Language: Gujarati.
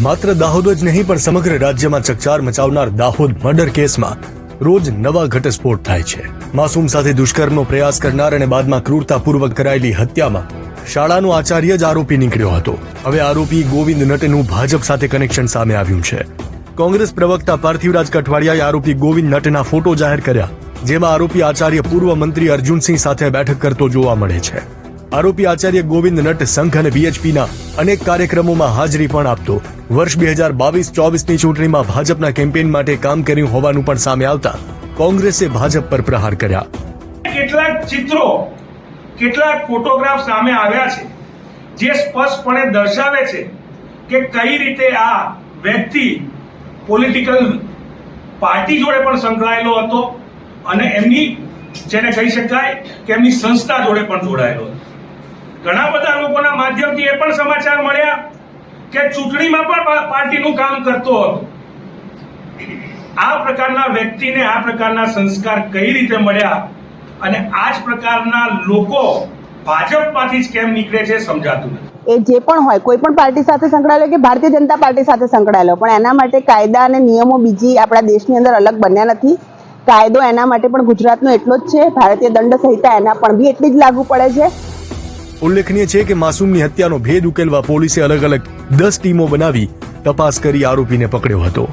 માત્ર દાહોદ જ નહીં, પણ સમગ્ર રાજ્યમાં ચકચાર મચાવનાર દાહોદ મર્ડર કેસમાં રોજ નવા ઘટસ્ફોટ થાય છે. માસૂમ સાથે દુષ્કર્મનો પ્રયાસ કરનાર અને બાદમાં ક્રૂરતાપૂર્વક કરાયેલી હત્યામાં શાળાનો આચાર્ય જ આરોપી નીકળ્યો હતો. હવે આરોપી ગોવિંદ નટનું ભાજપ સાથે કનેક્શન સામે આવ્યું છે. કોંગ્રેસ પ્રવક્તા પાર્થિવરાજ કઠવાડિયાએ આરોપી ગોવિંદ નટના ફોટો જાહેર કર્યા, જેમાં આરોપી આચાર્ય પૂર્વ મંત્રી અર્જુનસિંહ સાથે બેઠક કરતો જોવા મળે છે. આરોપી આચાર્ય ગોવિંદ નટ સંઘ અને બીએચપીના અનેક કાર્યક્રમોમાં હાજરી પણ આપતો. વર્ષ બે હજાર બાવીસ ચોવીસની ચૂંટણીમાં ભાજપના કેમ્પેઇન માટે કામ કર્યું હોવાનું પણ સામે આવતા કોંગ્રેસે ભાજપ પર પ્રહાર કર્યા. કેટલાક ચિત્રો, કેટલાક ફોટોગ્રાફ સામે આવ્યા છે, જે સ્પષ્ટપણે દર્શાવે છે કે કઈ રીતે આ વ્યક્તિ પોલિટિકલ પાર્ટી જોડે પણ સંકળાયેલો હતો અને એમની, જેને કહી શકાય કે એમની સંસ્થા જોડે પણ જોડાયેલો હતો. ઘણા બધા લોકોના માધ્યમથી એ પણ સમાચાર મળ્યા કે ચૂંટણીમાં પણ પાર્ટીનું કામ કરતો હતો. આ પ્રકારના વ્યક્તિને આ પ્રકારના સંસ્કાર કઈ રીતે મળ્યા અને આ જ પ્રકારના લોકો ભાજપમાંથી જ કેમ નીકળે છે સમજાતું નથી. એ જે પણ હોય, કોઈ પણ પાર્ટી સાથે સંકળાયેલો કે ભારતીય જનતા પાર્ટી સાથે સંકળાયેલો, પણ એના માટે કાયદા અને નિયમો બીજી આપણા દેશની અંદર અલગ બન્યા નથી. કાયદો એના માટે પણ ગુજરાતનો એટલો જ છે, ભારતીય દંડ સંહિતા એના પણ બી એટલી જ લાગુ પડે છે. ઉલ્લેખનીય છે કે માસૂમની હત્યાનો ભેદ ઉકેલવા પોલીસે અલગ અલગ દસ ટીમો બનાવી તપાસ કરી આરોપીને પકડ્યો હતો.